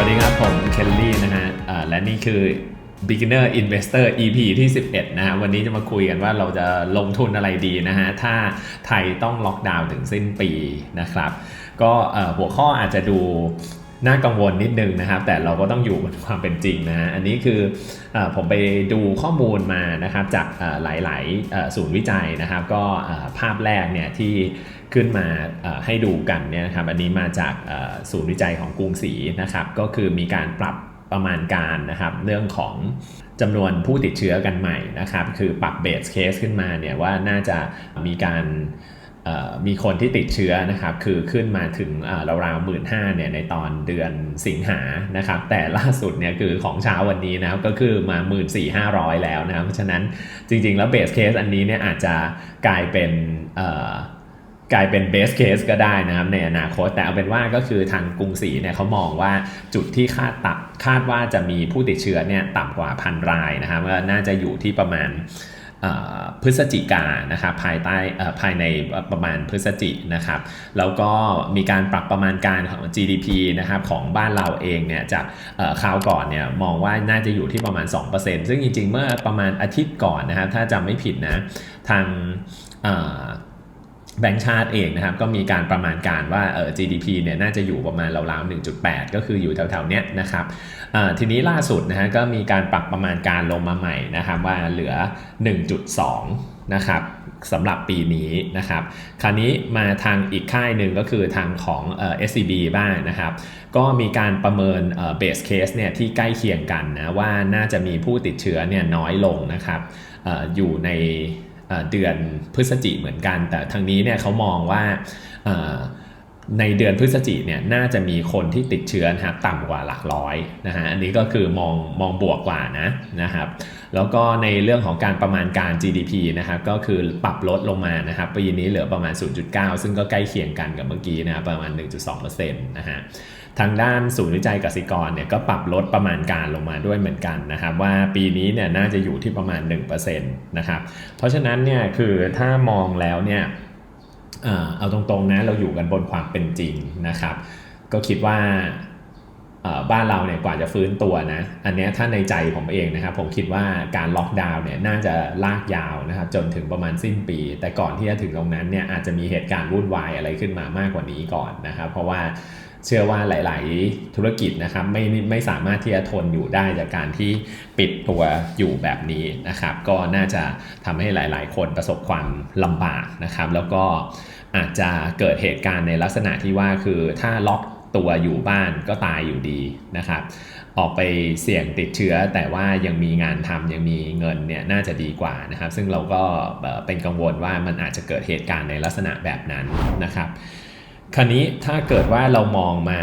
วัสดีครับ ผมเคลลี่นะฮะและนี่คือ Beginner Investor EP ที่ 11 นะฮะวันนี้จะมาคุยกันว่าเราจะลงทุนอะไรดีนะฮะ ถ้าไทยต้องล็อกดาวน์ถึงสิ้นปีนะครับ ก็หัวข้ออาจจะดูน่ากังวลนิดนึงนะครับ แต่เราก็ต้องอยู่บนความเป็นจริงนะฮะ อันนี้คืออผมไปดูข้อมูลมานะครับจากหลายๆศูนย์วิจัยนะครับ ก็ภาพแรกเนี่ยที่ ขึ้นมาให้ดูกันเนี่ยนะครับอันนี้มาจากศูนย์วิจัยของกรุงศรีนะครับ ก็คือมีการปรับประมาณการนะครับ เรื่องของจำนวนผู้ติดเชื้อกันใหม่นะครับ คือปรับเบสเคสขึ้นมาเนี่ยว่าน่าจะมีการมีคนที่ติดเชื้อนะครับ คือขึ้นมาถึงราวๆหมื่นห้าเนี่ยในตอนเดือนสิงหานะครับ แต่ล่าสุดเนี่ยคือของเช้าวันนี้นะครับก็คือมา 1 4 5 0 0แล้วนะครับเพราะฉะนั้นจริงๆ แล้วเบสเคสอันนี้เนี่ยอาจจะกลายเป็น กลายเป็นเบสเคสก็ได้นะครับในอนาคต แต่เอาเป็นว่าก็คือทางกรุงศรีเนี่ยเขามองว่าจุดที่คาดตับคาดว่าจะมีผู้ติดเชื้อเนี่ยต่ำกว่าพันรายนะครับก็น่าจะอยู่ที่ประมาณพฤศจิกานะครับภายใต้ภายในประมาณพฤศจินะครับ แล้วก็มีการปรับประมาณการของ GDP นะครับของบ้านเราเองเนี่ยจากเอ่อคราวก่อนเนี่ยมองว่าน่าจะอยู่ที่ประมาณ 2%ซึ่งจริงๆ เมื่อประมาณอาทิตย์ก่อนนะครับ ถ้าจำไม่ผิดนะทางอ แบงก์ชาติเองนะครับก็มีการประมาณการว่าเออ GDP เนี่ยน่าจะอยู่ประมาณราวๆ 1.8 ก็คืออยู่แถวๆเนี้ยนะครับทีนี้ล่าสุดนะฮะก็มีการปรับประมาณการลงมาใหม่นะครับว่าเหลือ 1.2 นะครับสำหรับปีนี้นะครับ คราวนี้มาทางอีกค่ายหนึ่งก็คือทางของเอ่อ SCB บ้างนะครับ ก็มีการประเมินเอ่อ base case เนี่ยที่ใกล้เคียงกันนะว่าน่าจะมีผู้ติดเชื้อเนี่ยน้อยลงนะครับอออยู่ใน เดือนพฤศจิเหมือนกัน แต่ทางนี้เนี่ยเขามองว่าในเดือนพฤศจิเนี่ยน่าจะมีคนที่ติดเชื้อนะครับต่ำกว่าหลักร้อยนะฮะอันนี้ก็คือมองมองบวกกว่านะนะครับแล้วก็ในเรื่องของการประมาณการ GDP นะครับก็คือปรับลดลงมานะครับปีนี้เหลือประมาณ 0.9 ซึ่งก็ใกล้เคียงกันกับเมื่อกี้นะครับประมาณ 1.2%นะฮะ ทางด้านศูนย์วิจัยกสิกรเนี่ยก็ปรับลดประมาณการลงมาด้วยเหมือนกันนะครับ ว่าปีนี้เนี่ยน่าจะอยู่ที่ประมาณ 1%นะครับเพราะฉะนั้นเนี่ยคือถ้ามองแล้วเนี่ยเออเอาตรงๆนะเราอยู่กันบนความเป็นจริงนะครับ ก็คิดว่าบ้านเราเนี่ยกว่าจะฟื้นตัวนะ อันนี้ถ้าในใจผมเองนะครับ ผมคิดว่าการล็อกดาวน์เนี่ยน่าจะลากยาวนะครับ จนถึงประมาณสิ้นปี แต่ก่อนที่จะถึงตรงนั้นเนี่ยอาจจะมีเหตุการณ์วุ่นวายอะไรขึ้นมามากกว่านี้ก่อนนะครับ เพราะว่า เชื่อว่าหลาย ๆ ธุรกิจนะครับไม่ไม่สามารถที่จะทนอยู่ได้จากการที่ปิดตัวอยู่แบบนี้นะครับ ก็น่าจะทำให้หลาย ๆ คนประสบความลำบากนะครับ แล้วก็อาจจะเกิดเหตุการณ์ในลักษณะที่ว่าคือถ้าล็อกตัวอยู่บ้านก็ตายอยู่ดีนะครับ ออกไปเสี่ยงติดเชื้อ แต่ว่ายังมีงานทำยังมีเงินเนี่ยน่าจะดีกว่านะครับ ซึ่งเราก็เอ่อเป็นกังวลว่ามันอาจจะเกิดเหตุการณ์ในลักษณะแบบนั้นนะครับ คราวนี้ถ้าเกิดว่าเรามองมา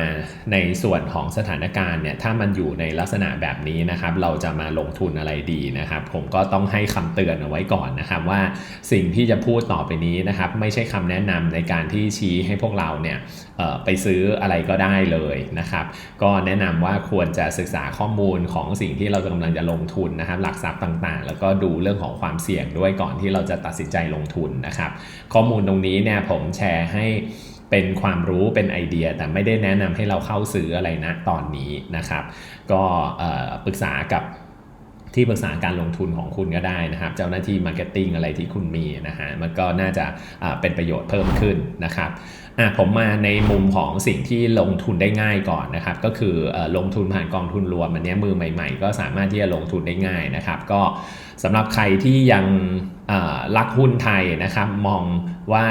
ในส่วนของสถานการณ์เนี่ยถ้ามันอยู่ในลักษณะแบบนี้นะครับ เราจะมาลงทุนอะไรดีนะครับ ผมก็ต้องให้คำเตือนเอาไว้ก่อนนะครับ ว่าสิ่งที่จะพูดต่อไปนี้นะครับ ไม่ใช่คำแนะนำในการที่ชี้ให้พวกเราเนี่ยไปซื้ออะไรก็ได้เลยนะครับ ก็แนะนำว่าควรจะศึกษาข้อมูลของสิ่งที่เรากำลังจะลงทุนนะครับ หลักทรัพย์ต่างๆ แล้วก็ดูเรื่องของความเสี่ยงด้วยก่อนที่เราจะตัดสินใจลงทุนนะครับ ข้อมูลตรงนี้เนี่ยผมแชร์ให้ เป็นความรู้เป็นไอเดีย แต่ไม่ได้แนะนำให้เราเข้าซื้ออะไรนะตอนนี้นะครับ ก็ปรึกษากับ ที่ปรึกษาการลงทุนของคุณก็ได้นะครับ เจ้าหน้าที่มาร์เก็ตติ้งอะไรที่คุณมีนะฮะมันก็น่าจะเป็นประโยชน์เพิ่มขึ้นนะครับอะผมมาในมุมของสิ่งที่ลงทุนได้ง่ายก่อนนะครับ ก็คือลงทุนผ่านกองทุนรวมอันเนี้ยมือใหม่ๆ ก็สามารถที่จะลงทุนได้ง่ายนะครับ ก็สำหรับใครที่ยังรักหุ้นไทยนะครับมองว่า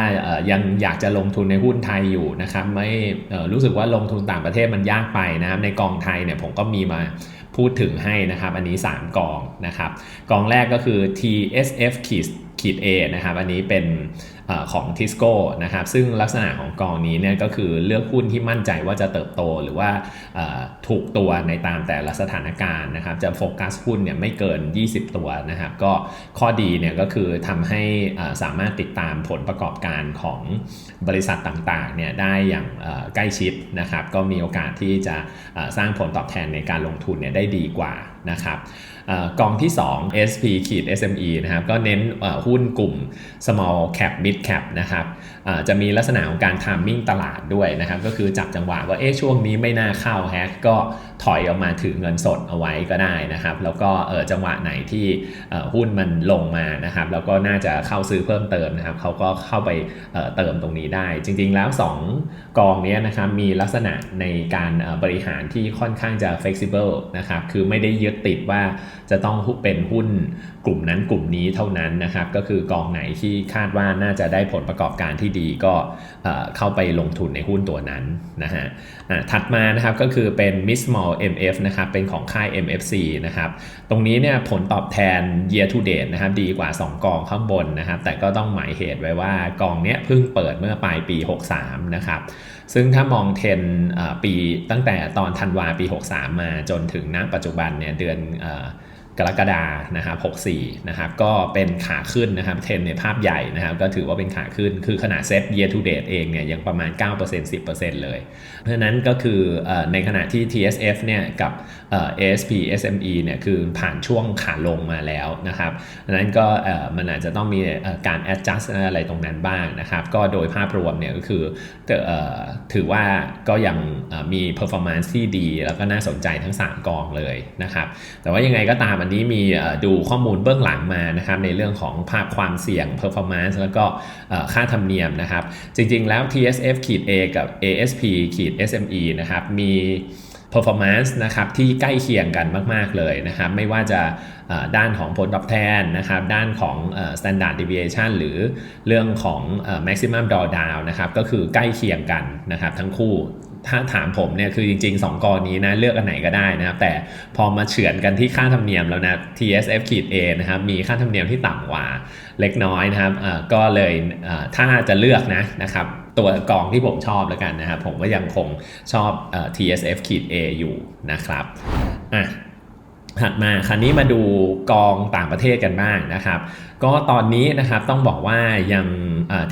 ยังอยากจะลงทุนในหุ้นไทยอยู่นะครับ ไม่รู้สึกว่าลงทุนต่างประเทศมันยากไปนะครับในกองไทยเนี่ยผมก็มีมา พูดถึงให้นะครับ อันนี้ 3กองนะครับ กองแรกก็คือ TSF ขีดขีด A นะครับ อันนี้เป็น อของ Tisco นะครับซึ่งลักษณะของกองนี้เนี่ยก็คือเลือกหุ้นที่มั่นใจว่าจะเติบโตหรือว่าถูกตัวในตามแต่ละสถานการณ์นะครับจะโฟกัสหุ้นเนี่ยไม่เกิน 20 ตัวนะครับก็ข้อดีเนี่ยก็คือทำให้สามารถติดตามผลประกอบการของบริษัทต่างๆเนี่ยได้อย่างใกล้ชิดนะครับก็มีโอกาสที่จะสร้างผลตอบแทนในการลงทุนเนี่ยได้ดีกว่านะครับอ่อกองที่ 2 SP ขีด SME นะครับก็เน้นหุ้นกลุ่ม small cap mid cap นะครับจะมีลักษณะของการทามมิ่งตลาดด้วยนะครับ ก็คือจับจังหวะว่าเอ๊ะช่วงนี้ไม่น่าเข้าแฮกก็ถอยออกมาถือเงินสดเอาไว้ก็ได้นะครับ แล้วก็เออจังหวะไหนที่หุ้นมันลงมานะครับ แล้วก็น่าจะเข้าซื้อเพิ่มเติมนะครับเขาก็เข้าไปเเติมตรงนี้ได้ จริง ๆ แล้ว 2 กองนี้นะครับมีลักษณะในการบริหารที่ค่อนข้างจะ flexible นะครับคือไม่ได้ยึดติดว่าจะต้องเป็นหุ้นกลุ่มนั้นกลุ่มนี้เท่านั้นนะครับก็คือกองไหนที่คาดว่าน่าจะได้ผลประกอบการที่ดีก็เข้าไปลงทุนในหุ้นตัวนั้นนะฮะะถัดมานะครับก็คือเป็น Miss Small MF นะครับเป็นของค่าย MFC นะครับตรงนี้เนี่ยผลตอบแทน year to date นะครับดีกว่า 2 กองข้างบนนะครับแต่ก็ต้องหมายเหตุไว้ว่ากองเนี้ยเพิ่งเปิดเมื่อปลายปี 63 นะครับซึ่งถ้ามองเทรนปีตั้งแต่ตอนธันวาปี 63 มาจนถึงณปัจจุบันเนี่ยเดือนอ กรกฎานะครับ64 นะครับ ก็เป็นขาขึ้นนะครับ เทรนในภาพใหญ่นะครับ ก็ถือว่าเป็นขาขึ้น คือขนาดเซ็ต year to date เองเนี่ยยังประมาณ 9% 10%เลย เพราะนั้นก็คือในขณะที่ TSF เนี่ยกับ ASP SME เนี่ยคือผ่านช่วงขาลงมาแล้วนะครับดังนั้นก็มันอาจจะต้องมีการ adjust อะไรตรงนั้นบ้างนะครับ ก็โดยภาพรวมเนี่ยก็คือถือว่าก็ยังเอ่อมี performance ที่ดี แล้วก็น่าสนใจทั้ง 3 กองเลยนะครับ แต่ว่ายังไงก็ตามอันนี้มีดูข้อมูลเบื้องหลังมานะครับในเรื่องของภาพความเสี่ยง performance แล้วก็ค่าธรรมเนียมนะครับ จริงๆแล้ว TSF ขีด A กับ ASP ขีด SME นะครับมี performance นะครับที่ใกล้เคียงกันมาก ๆ เลยนะครับ ไม่ว่าจะด้านของผลตอบแทนนะครับ ด้านของ standard deviation หรือเรื่องของ maximum drawdown นะครับ ก็คือใกล้เคียงกันนะครับ ทั้งคู่ ถ้าถามผมเนี่ยคือจริง ๆ 2กรนี้นะเลือกอันไหนก็ได้นะครับ แต่พอมาเฉือนกันที่ค่าธรรมเนียมแล้วนะ TSF ขีด A นะครับมีค่าธรรมเนียมที่ต่ำกว่าเล็กน้อยนะครับก็เลยถ้าจะเลือกนะนะครับตัวกองที่ผมชอบแล้วกันนะครับผมก็ยังคงชอบอ TSF ขีด A อยู่นะครับอะ ถัดมาคราวนี้มาดูกองต่างประเทศกันบ้างนะครับ ก็ตอนนี้นะครับต้องบอกว่ายัง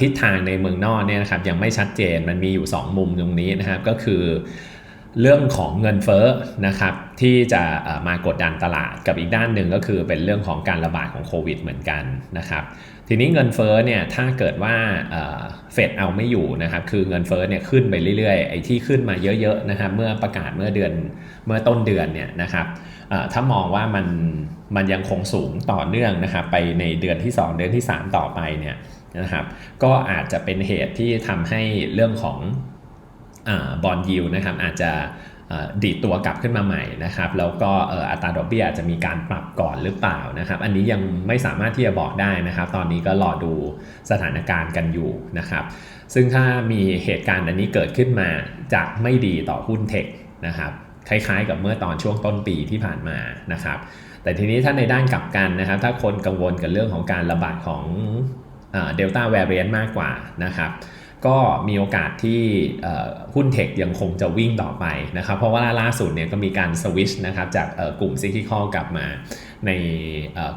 ทิศทางในเมืองนอกเนี่ยนะครับยังไม่ชัดเจนมันมีอยู่ 2 มุมตรงนี้นะครับก็คือเรื่องของเงินเฟ้อนะครับที่จะมากดดันตลาดกับอีกด้านหนึ่งก็คือเป็นเรื่องของการระบาดของโควิดเหมือนกันนะครับทีนี้เงินเฟ้อเนี่ยถ้าเกิดว่าเฟดเอาไม่อยู่นะครับคือเงินเฟ้อเนี่ยขึ้นไปเรื่อยๆไอ้ที่ขึ้นมาเยอะๆนะครับเมื่อประกาศเมื่อเดือนเมื่อต้นเดือนเนี่ยนะครับ ถ้ามองว่ามันมันยังคงสูงต่อเนื่องนะครับไปในเดือนที่ 2 เดือนที่ 3 ต่อไปเนี่ยนะครับ ก็อาจจะเป็นเหตุที่ทำให้เรื่องของบอลยิวนะครับอาจจะดีดตัวกลับขึ้นมาใหม่นะครับ แล้วก็อัตราดอกเบี้ยอาจจะมีการปรับก่อนหรือเปล่านะครับ อันนี้ยังไม่สามารถที่จะบอกได้นะครับ ตอนนี้ก็รอดูสถานการณ์กันอยู่นะครับ ซึ่งถ้ามีเหตุการณ์อันนี้เกิดขึ้นมาจะไม่ดีต่อหุ้นเทคนะครับ คล้ายๆ กับเมื่อตอนช่วงต้นปีที่ผ่านมานะครับ แต่ทีนี้ถ้าในด้านกลับกันนะครับ ถ้าคนกังวลกับเรื่องของการระบาดของเดลต้าแวร i เ n นมากกว่านะครับก็มีโอกาสที่หุ้นเทคยังคงจะวิ่งต่อไปนะครับ เพราะว่าล่าสุดเนี่ยก็มีการสวิชนะครับจากกลุ่มซิกิคอลกลับมาใน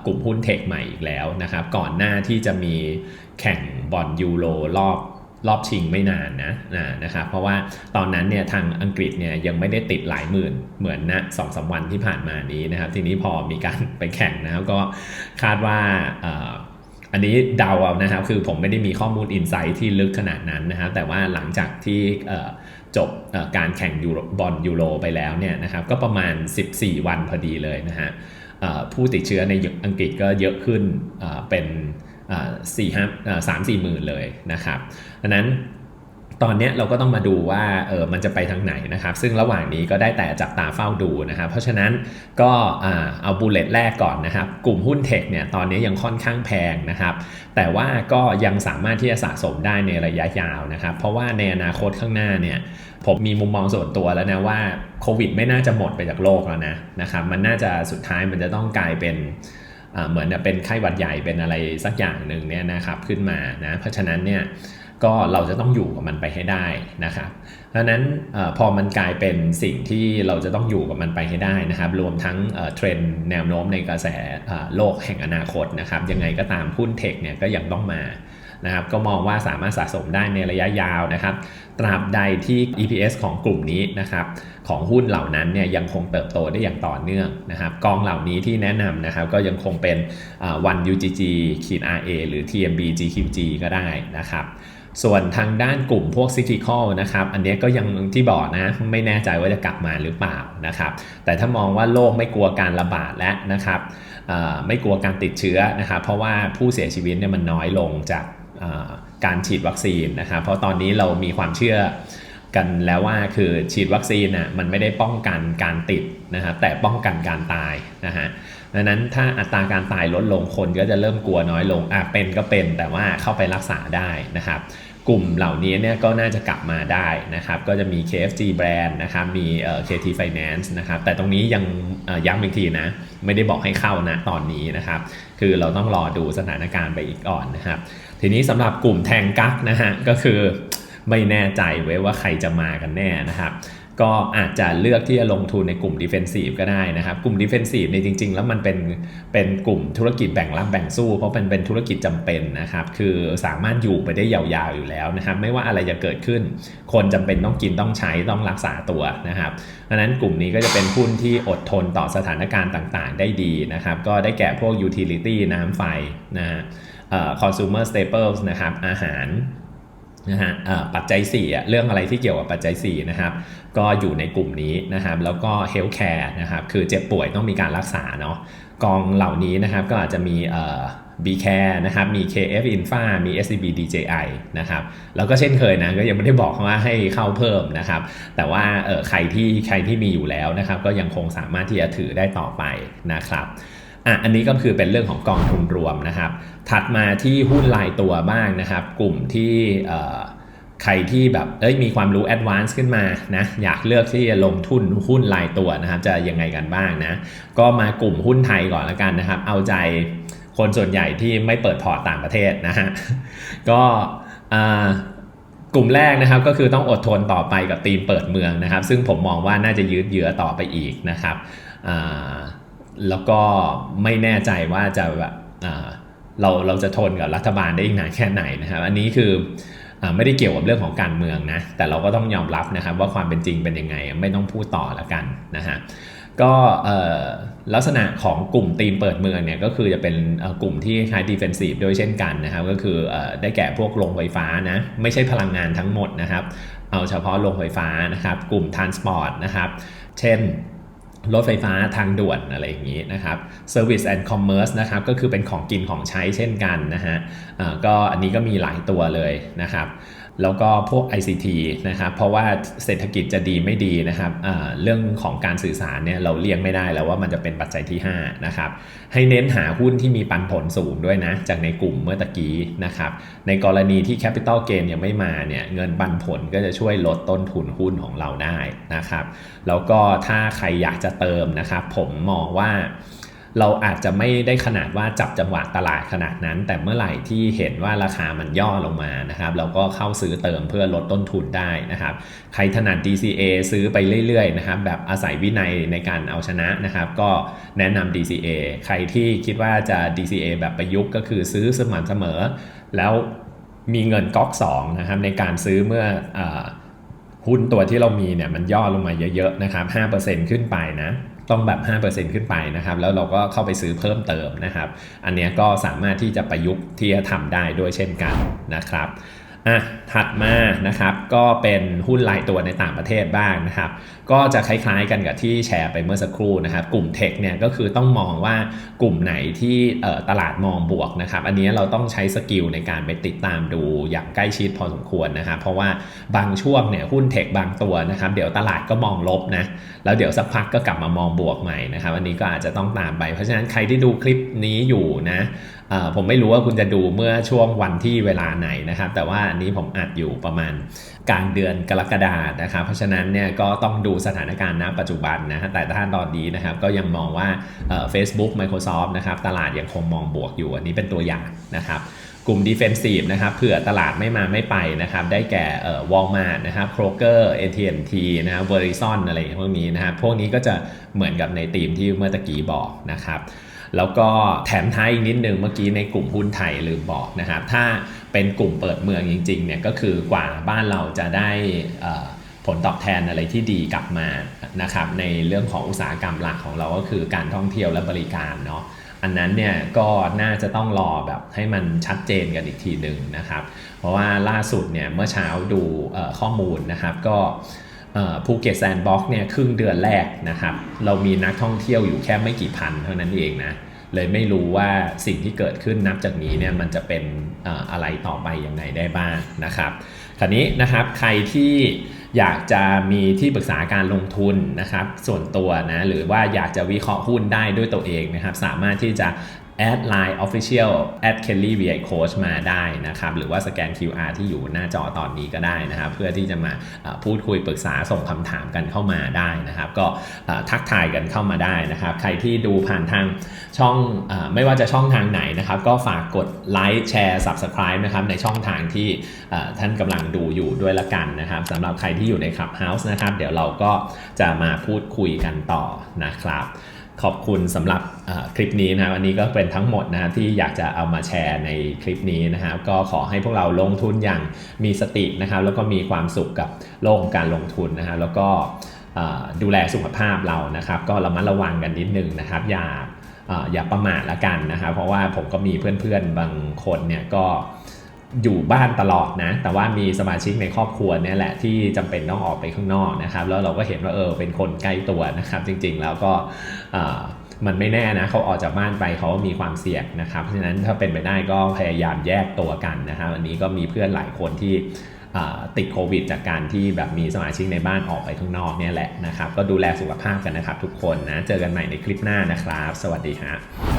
กลุ่มหุ้นเทคใหม่อีกแล้วนะครับ ก่อนหน้าที่จะมีแข่งบอลยูโรรอบ รอบชิงไม่นานนะนะครับเพราะว่าตอนนั้นเนี่ยทางอังกฤษเนี่ยยังไม่ได้ติดหลายหมื่นเหมือนนะสองสาวันที่ผ่านมานี้นะครับ ทีนี้พอมีการไปแข่งนะครับก็คาดว่าอันนี้เดาเอานะครับคือผมไม่ได้มีข้อมูลอินไซต์ที่ลึกขนาดนั้นนะครับแต่ว่าหลังจากที่จบการแข่งยูบอลยูโรไปแล้วเนี่ยนะครับก็ประมาณ 14 วันพอดีเลยนะฮะผู้ติดเชื้อในอังกฤษก็เยอะขึ้นเป็น สี่ห้าสามสี่หมื่นเลยนะครับดังนั้นตอนนี้เราก็ต้องมาดูว่าเออมันจะไปทางไหนนะครับ ซึ่งระหว่างนี้ก็ได้แต่จับตาเฝ้าดูนะครับ เพราะฉะนั้นก็เอาบูเลตแรกก่อนนะครับ กลุ่มหุ้นเทคเนี่ยตอนนี้ยังค่อนข้างแพงนะครับ แต่ว่าก็ยังสามารถที่จะสะสมได้ในระยะยาวนะครับ เพราะว่าในอนาคตข้างหน้าเนี่ยผมมีมุมมองส่วนตัวแล้วนะว่าโควิดไม่น่าจะหมดไปจากโลกแล้วนะนะครับ มันน่าจะสุดท้ายมันจะต้องกลายเป็น เหมือนเป็นไข้หวัดใหญ่เป็นอะไรสักอย่างหนึ่งเนี่ยนะครับขึ้นมานะเพราะฉะนั้นเนี่ยก็เราจะต้องอยู่กับมันไปให้ได้นะครับดังนั้นอพอมันกลายเป็นสิ่งที่เราจะต้องอยู่กับมันไปให้ได้นะครับ รวมทั้งเทรนด์แนวโน้มในกระแสโลกแห่งอนาคตนะครับ ยังไงก็ตามหุ้นเทคเนี่ยก็ยังต้องมา นะครับก็มองว่าสามารถสะสมได้ในระยะยาวนะครับ ตราบใดที่ EPS ของกลุ่มนี้นะครับของหุ้นเหล่านั้นเนี่ยยังคงเติบโตได้อย่างต่อเนื่องนะครับกองเหล่านี้ที่แนะนำนะครับก็ยังคงเป็นวัน UGG ขีด RA หรือ TMB GQG ก็ได้นะครับส่วนทางด้านกลุ่มพวกซิกิคอลนะครับอันนี้ก็ยังที่บอกนะไม่แน่ใจว่าจะกลับมาหรือเปล่านะครับแต่ถ้ามองว่าโลกไม่กลัวการระบาดแล้วนะครับไม่กลัวการติดเชื้อนะครับเพราะว่าผู้เสียชีวิตเนี่ยมันน้อยลงจาก การฉีดวัคซีนนะครับเพราะตอนนี้เรามีความเชื่อกันแล้วว่าคือฉีดวัคซีนน่ะมันไม่ได้ป้องกันการติดนะครับแต่ป้องกันการตายนะฮะดังนั้นถ้าอัตราการตายลดลงคนก็จะเริ่มกลัวน้อยลงอะเป็นก็เป็นแต่ว่าเข้าไปรักษาได้นะครับ กลุ่มเหล่านี้เนี่ยก็น่าจะกลับมาได้นะครับ ก็จะมี KFG Brand นะครับมีเอ่อ KT Finance นะครับ แต่ตรงนี้ยังย้ำอีกทีนะ ไม่ได้บอกให้เข้านะตอนนี้นะครับ คือเราต้องรอดูสถานการณ์ไปอีกก่อนนะครับ ทีนี้สำหรับกลุ่มแทงกักนะฮะก็คือไม่แน่ใจเว้ว่าใครจะมากันแน่นะครับ ก็อาจจะเลือกที่จะลงทุนในกลุ่ม Defensive ก็ได้นะครับ กลุ่ม Defensive ในจริง ๆ แล้วมันเป็นเป็นกลุ่มธุรกิจแบ่งรับแบ่งสู้ เพราะเป็นเป็นธุรกิจจำเป็นนะครับ คือสามารถอยู่ไปได้ยาวๆอยู่แล้วนะครับ ไม่ว่าอะไรจะเกิดขึ้น คนจำเป็นต้องกินต้องใช้ต้องรักษาตัวนะครับดังนั้นกลุ่มนี้ก็จะเป็นหุ้นที่อดทนต่อสถานการณ์ต่างๆ ได้ดีนะครับ ก็ได้แก่พวก utility น้ำไฟนะฮะ consumer staples นะครับอาหาร นะฮะปัจจัย4อะเรื่องอะไรที่เกี่ยวกับปัจจัย4นะครับก็อยู่ในกลุ่มนี้นะครับแล้วก็เฮลท์แคร์นะครับคือเจ็บป่วยต้องมีการรักษาเนาะกองเหล่านี้นะครับก็อาจจะมีเอ่อ B Care นะครับมี KF Infra มี SCB DJI นะครับแล้วก็เช่นเคยนะก็ยังไม่ได้บอกว่าให้เข้าเพิ่มนะครับแต่ว่าเออใครที่ใครที่มีอยู่แล้วนะครับก็ยังคงสามารถที่จะถือได้ต่อไปนะครับ อะอันนี้ก็คือเป็นเรื่องของกองทุนรวมนะครับ ถัดมาที่หุ้นรายตัวบ้างนะครับ กลุ่มที่ใครที่แบบเอ้ยมีความรู้แอดวานซ์ขึ้นมานะอยากเลือกที่จะลงทุนหุ้นรายตัวนะครับ จะยังไงกันบ้างนะ ก็มากลุ่มหุ้นไทยก่อนละกันนะครับ เอาใจคนส่วนใหญ่ที่ไม่เปิดพอร์ตต่างประเทศนะฮะก็กลุ่มแรกนะครับก็คือต้องอดทนต่อไปกับทีมเปิดเมืองนะครับ ซึ่งผมมองว่าน่าจะยืดเยื้อต่อไปอีกนะครับ แล้วก็ไม่แน่ใจว่าจะแบบเราเราจะทนกับรัฐบาลได้อีกนานแค่ไหนนะครับ อันนี้คือไม่ได้เกี่ยวกับเรื่องของการเมืองนะ แต่เราก็ต้องยอมรับนะครับว่าความเป็นจริงเป็นยังไง ไม่ต้องพูดต่อละกันนะฮะก็ลักษณะของกลุ่มตีมเปิดเมืองเนี่ยก็คือจะเป็นกลุ่มที่ใช้ดิเฟนซีฟโดยเช่นกันนะครับ ก็คือได้แก่พวกโรงไฟฟ้านะไม่ใช่พลังงานทั้งหมดนะครับ เอาเฉพาะโรงไฟฟ้านะครับ กลุ่มทรานสปอร์ตนะครับ เช่น รถไฟฟ้าทางด่วนอะไรอย่างนี้นะครับ Service and Commerce นะครับก็คือเป็นของกินของใช้เช่นกันนะฮะก็อันนี้ก็มีหลายตัวเลยนะครับแล้วก็พวก ICT นะครับ เพราะว่าเศรษฐกิจจะดีไม่ดีนะครับเรื่องของการสื่อสารเนี่ยเราเลี่ยงไม่ได้แล้วว่ามันจะเป็นปัจจัยที่ 5 นะครับ ให้เน้นหาหุ้นที่มีปันผลสูงด้วยนะ จากในกลุ่มเมื่อตะกี้นะครับ ในกรณีที่ Capital Gain ยังไม่มาเนี่ยเงินปันผลก็จะช่วยลดต้นทุนหุ้นของเราได้นะครับ แล้วก็ถ้าใครอยากจะเติมนะครับผมมองว่าเราอาจจะไม่ได้ขนาดว่าจับจังหวะตลาดขนาดนั้น แต่เมื่อไหร่ที่เห็นว่าราคามันย่อลงมานะครับ เราก็เข้าซื้อเติมเพื่อลดต้นทุนได้นะครับ ใครถนัด DCA ซื้อไปเรื่อยๆนะครับ แบบอาศัยวินัยในการเอาชนะนะครับ ก็แนะนำ DCA ใครที่คิดว่าจะ DCA แบบประยุกต์ก็คือซื้อสม่ำเสมอ แล้วมีเงินก๊อก2นะครับในการซื้อเมื่อ หุ้นตัวที่เรามีเนี่ยมันย่อลงมาเยอะๆนะครับ5%ขึ้นไปนะต้องแบบ 5%ขึ้นไปนะครับ แล้วเราก็เข้าไปซื้อเพิ่มเติมนะครับ อันนี้ก็สามารถที่จะประยุกต์ที่จะทำได้ด้วยเช่นกันนะครับ อะถัดมานะครับก็เป็นหุ้นรายตัวในต่างประเทศบ้างนะครับ ก็จะคล้ายๆกันกับที่แชร์ไปเมื่อสักครู่นะครับ กลุ่มเทคเนี่ยก็คือต้องมองว่ากลุ่มไหนที่ตลาดมองบวกนะครับ อันนี้เราต้องใช้สกิลในการไปติดตามดูอย่างใกล้ชิดพอสมควรนะครับ เพราะว่าบางช่วงเนี่ยหุ้นเทคบางตัวนะครับ เดี๋ยวตลาดก็มองลบนะแล้วเดี๋ยวสักพักก็กลับมามองบวกใหม่นะครับ อันนี้ก็อาจจะต้องตามไปเพราะฉะนั้นใครที่ดูคลิปนี้อยู่นะ ผมไม่รู้ว่าคุณจะดูเมื่อช่วงวันที่เวลาไหนนะครับ แต่ว่าอันนี้ผมอัดอยู่ประมาณกลางเดือนกรกฎานะครับ เพราะฉะนั้นเนี่ยก็ต้องดูสถานการณ์ณปัจจุบันนะฮะแต่ถ้าตอนนี้นะครับก็ยังมองว่าเฟซบุ๊กไมโครซอฟท์นะครับตลาดยังคงมองบวกอยู่อันนี้เป็นตัวอย่างนะครับกลุ่ม Defensive นะครับเผื่อตลาดไม่มาไม่ไปนะครับ ได้แก่เอ่อวอลมาร์นะครับโครเกอร์เอทีเอ็นทีนะครับเวอริซอนอะไรพวกนี้นะครับ พวกนี้ก็จะเหมือนกับในทีมที่เมื่อตะกี้บอกนะครับ แล้วก็แถมท้ายอีกนิดนึงเมื่อกี้ในกลุ่มหุ้นไทยลืมบอกนะครับ ถ้าเป็นกลุ่มเปิดเมืองจริงๆเนี่ยก็คือกว่าบ้านเราจะได้ผลตอบแทนอะไรที่ดีกลับมานะครับในเรื่องของอุตสาหกรรมหลักของเราก็คือการท่องเที่ยวและบริการเนาะอันนั้นเนี่ยก็น่าจะต้องรอแบบให้มันชัดเจนกันอีกทีหนึ่งนะครับ เพราะว่าล่าสุดเนี่ยเมื่อเช้าดูข้อมูลนะครับก็ ภูเก็ตแซนด์บ็อกซ์เนี่ยครึ่งเดือนแรกนะครับ เรามีนักท่องเที่ยวอยู่แค่ไม่กี่พันเท่านั้นเองนะเลยไม่รู้ว่าสิ่งที่เกิดขึ้นนับจากนี้เนี่ยมันจะเป็นเอ่ออะไรต่อไปยังไงได้บ้างนะครับคราวนี้นะครับใครที่อยากจะมีที่ปรึกษาการลงทุนนะครับ ส่วนตัวนะหรือว่าอยากจะวิเคราะห์หุ้นได้ด้วยตัวเองนะครับ สามารถที่จะ แอดไลน์ Official at Kelly VI Coach มาได้นะครับ หรือว่าสแกน QR ที่อยู่หน้าจอตอนนี้ก็ได้นะครับ เพื่อที่จะมาพูดคุยปรึกษาส่งคำถามกันเข้ามาได้นะครับ ก็ทักทายกันเข้ามาได้นะครับ ใครที่ดูผ่านทางช่องอไม่ว่าจะช่องทางไหนนะครับ ก็ฝากกดไลค์แชร์ Subscribe นะครับ ในช่องทางที่ท่านกำลังดูอยู่ด้วยละกันนะครับสำหรับใครที่อยู่ใน Clubhouse นะครับ เดี๋ยวเราก็จะมาพูดคุยกันต่อนะครับ ขอบคุณสำหรับคลิปนี้นะครับอันนี้ก็เป็นทั้งหมดนะที่อยากจะเอามาแชร์ในคลิปนี้นะครับก็ขอให้พวกเราลงทุนอย่างมีสตินะครับแล้วก็มีความสุขกับโลกของการลงทุนนะครับแล้วก็ดูแลสุขภาพเรานะครับ ก็ระมัดระวังกันนิดนึงนะครับ อย่าเอ่ออย่าประมาทละกันนะครับเพราะว่าผมก็มีเพื่อนๆบางคนเนี่ยก็ อยู่บ้านตลอดนะ แต่ว่ามีสมาชิกในครอบครัวเนี่ยแหละที่จำเป็นต้องออกไปข้างนอกนะครับ แล้วเราก็เห็นว่าเออเป็นคนใกล้ตัวนะครับ จริงๆแล้วก็มันไม่แน่นะเขาออกจากบ้านไปเขามีความเสี่ยงนะครับ เพราะฉะนั้นถ้าเป็นไปได้ก็พยายามแยกตัวกันนะครับอันนี้ก็มีเพื่อนหลายคนที่ติดโควิด จากการที่แบบมีสมาชิกในบ้านออกไปข้างนอกเนี่ยแหละนะครับ ก็ดูแลสุขภาพกันนะครับทุกคนนะ เจอกันใหม่ในคลิปหน้านะครับ สวัสดีครับ